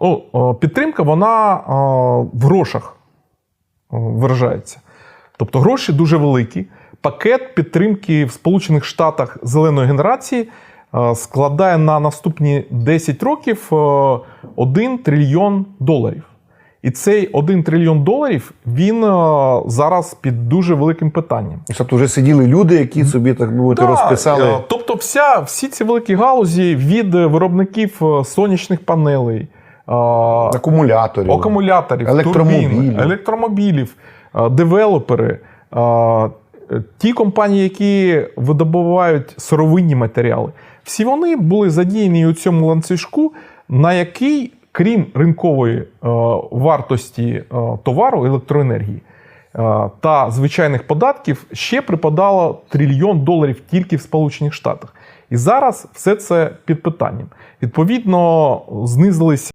О, о, підтримка вона в грошах о, виражається. Тобто гроші дуже великі. Пакет підтримки в Сполучених Штатах зеленої генерації складає на наступні 10 років 1 трильйон доларів. І цей 1 трильйон доларів він зараз під дуже великим питанням. Тобто вже сиділи люди, які собі так мовити Да, розписали. е, Тобто, вся, всі ці великі галузі від е, виробників е, сонячних панелей, е, Акумуляторів. акумуляторів, Електромобілів. турбін, електромобілів, девелопери, ті компанії, які видобувають сировинні матеріали, всі вони були задіяні у цьому ланцюжку, на який, крім ринкової вартості товару електроенергії. Та звичайних податків ще припадало трильйон доларів тільки в Сполучених Штатах. І зараз все це під питанням. Відповідно, знизились